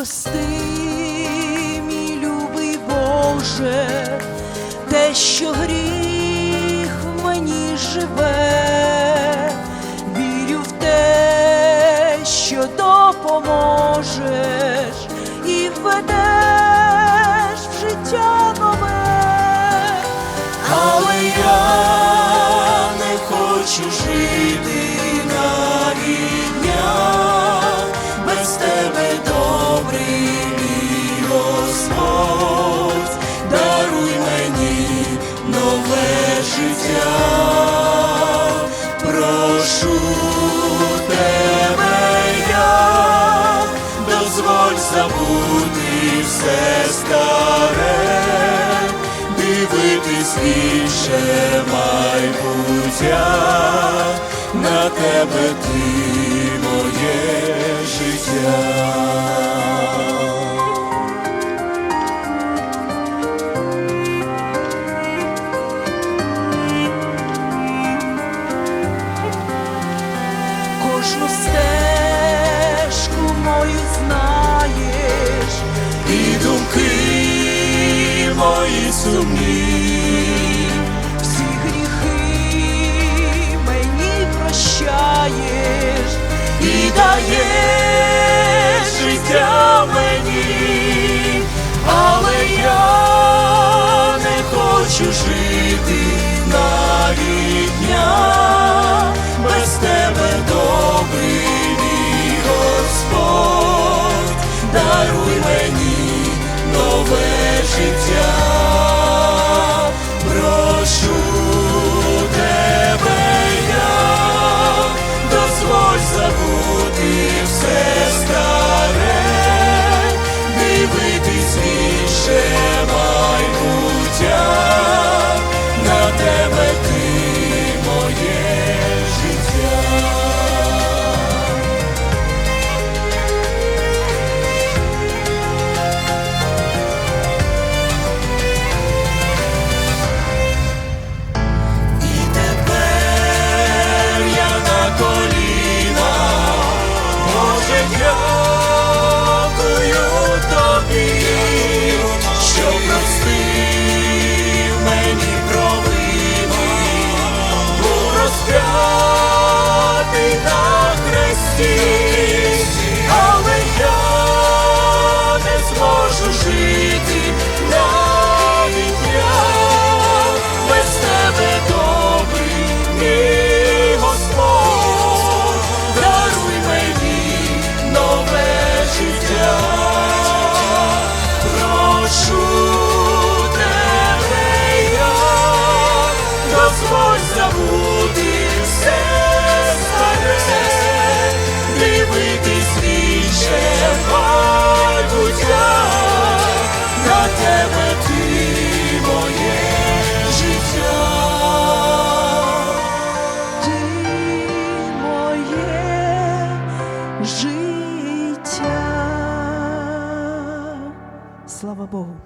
прости, мій любий Боже, те, що гріх в мені живе, вірю в те, що допоможеш і введеш в життя нове, але я не хочу жити навіть дня без тебе добрий прошу тебе я, дозволь забути все старе, дивитись інше майбуття, на тебе ти моє життя. Але я не хочу жити навіть життя. Слава Богу.